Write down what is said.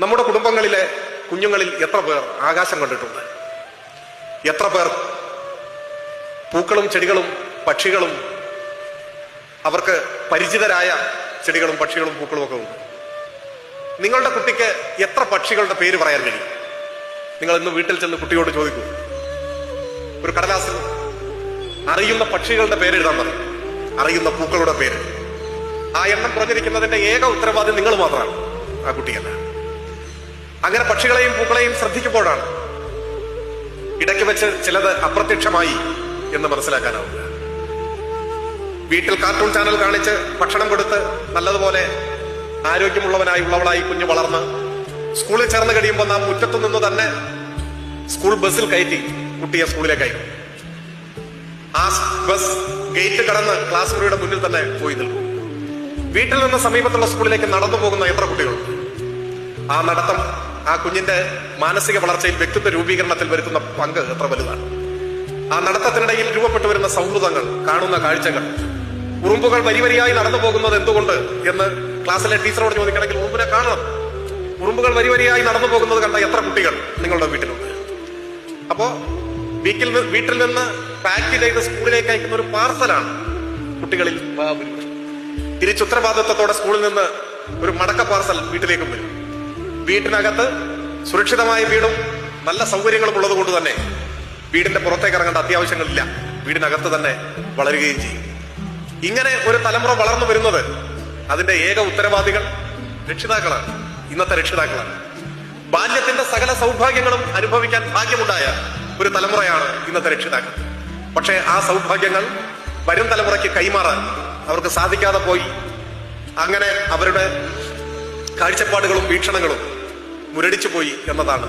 നമ്മുടെ കുടുംബങ്ങളിലെ കുഞ്ഞുങ്ങളിൽ എത്ര പേർ ആകാശം കണ്ടിട്ടുണ്ട്? എത്ര പേർ പൂക്കളും ചെടികളും പക്ഷികളും അവർക്ക് പരിചിതരായ ചെടികളും പക്ഷികളും പൂക്കളും ഒക്കെ ഉണ്ട്. നിങ്ങളുടെ കുട്ടിക്ക് എത്ര പക്ഷികളുടെ പേര് പറയാൻ കഴിയും? നിങ്ങൾ ഇന്ന് വീട്ടിൽ ചെന്ന് കുട്ടിയോട് ചോദിക്കൂ. ഒരു കടലാസിൽ അറിയുന്ന പക്ഷികളുടെ പേര് എഴുതാൻ പറയും. അറിയുന്ന പൂക്കളുടെ പേര്. ആ എണ്ണം കുറഞ്ഞിരിക്കുന്നതിന്റെ ഏക ഉത്തരവാദി നിങ്ങൾ മാത്രമാണ് ആ കുട്ടിയല്ല അങ്ങനെ പക്ഷികളെയും പൂക്കളെയും ശ്രദ്ധിക്കുമ്പോഴാണ് ഇടയ്ക്ക് വെച്ച് ചിലത് അപ്രത്യക്ഷമായി എന്ന് മനസ്സിലാക്കാനാവുക വീട്ടിൽ കാർട്ടൂൺ ചാനൽ കാണിച്ച് ഭക്ഷണം കൊടുത്ത് നല്ലതുപോലെ ആരോഗ്യമുള്ളവനായി ഉള്ളവളായി കുഞ്ഞു വളർന്ന് സ്കൂളിൽ ചേർന്ന് കഴിയുമ്പോൾ നാം മുറ്റത്തു നിന്ന് തന്നെ സ്കൂൾ ബസ്സിൽ കയറ്റി കുട്ടിയെ സ്കൂളിലേക്ക് അയക്കും. ആ ബസ് ഗേറ്റ് കടന്ന് ക്ലാസ് മുറിയുടെ മുന്നിൽ തന്നെ പോയി നിൽക്കും. വീട്ടിൽ നിന്ന് സമീപത്തുള്ള സ്കൂളിലേക്ക് നടന്നു പോകുന്ന എത്ര കുട്ടികൾ ആ നടത്തം ആ കുഞ്ഞിന്റെ മാനസിക വളർച്ചയിൽ വ്യക്തിത്വ രൂപീകരണത്തിൽ വരുത്തുന്ന പങ്ക് എത്ര വലുതാണ്? ആ നടത്തത്തിനിടയിൽ രൂപപ്പെട്ടു വരുന്ന സൗഹൃദങ്ങൾ കാണുന്ന കാഴ്ചകൾ ഉറുമ്പുകൾ വരി വരിയായി നടന്നു പോകുന്നത് എന്തുകൊണ്ട് എന്ന് ക്ലാസ്സിലെ ടീച്ചറോട് ചോദിക്കണമെങ്കിൽ ഉറുമ്പിനെ കാണണം. ഉറുമ്പുകൾ വരി വരിയായി നടന്നു പോകുന്നത് കണ്ട എത്ര കുട്ടികൾ നിങ്ങളുടെ വീട്ടിലുണ്ട്? അപ്പോ വീട്ടിൽ വീട്ടിൽ നിന്ന് പാക്ക് ചെയ്ത് സ്കൂളിലേക്ക് അയക്കുന്ന ഒരു പാർസലാണ് കുട്ടികളിൽ തിരിച്ചുത്തരവാദിത്വത്തോടെ സ്കൂളിൽ നിന്ന് ഒരു മടക്ക പാർസൽ വീട്ടിലേക്കും വരും. വീട്ടിനകത്ത് സുരക്ഷിതമായ വീടും നല്ല സൗകര്യങ്ങളും ഉള്ളത് കൊണ്ട് തന്നെ വീടിന്റെ പുറത്തേക്ക് ഇറങ്ങേണ്ട അത്യാവശ്യങ്ങളില്ല. വീടിനകത്ത് തന്നെ വളരുകയും ചെയ്യും. ഇങ്ങനെ ഒരു തലമുറ വളർന്നു വരുന്നത് അതിന്റെ ഏക ഉത്തരവാദികൾ രക്ഷിതാക്കളാണ്. ഇന്നത്തെ രക്ഷിതാക്കളാണ്. ബാല്യത്തിന്റെ സകല സൗഭാഗ്യങ്ങളും അനുഭവിക്കാൻ ഭാഗ്യമുണ്ടായ ഒരു തലമുറയാണ് ഇന്നത്തെ രക്ഷിതാക്കൾ. പക്ഷേ ആ സൗഭാഗ്യങ്ങൾ വരും തലമുറയ്ക്ക് കൈമാറാൻ അവർക്ക് സാധിക്കാതെ പോയി. അങ്ങനെ അവരുടെ കാഴ്ചപ്പാടുകളും വീക്ഷണങ്ങളും മുരടിച്ചു പോയി എന്നതാണ്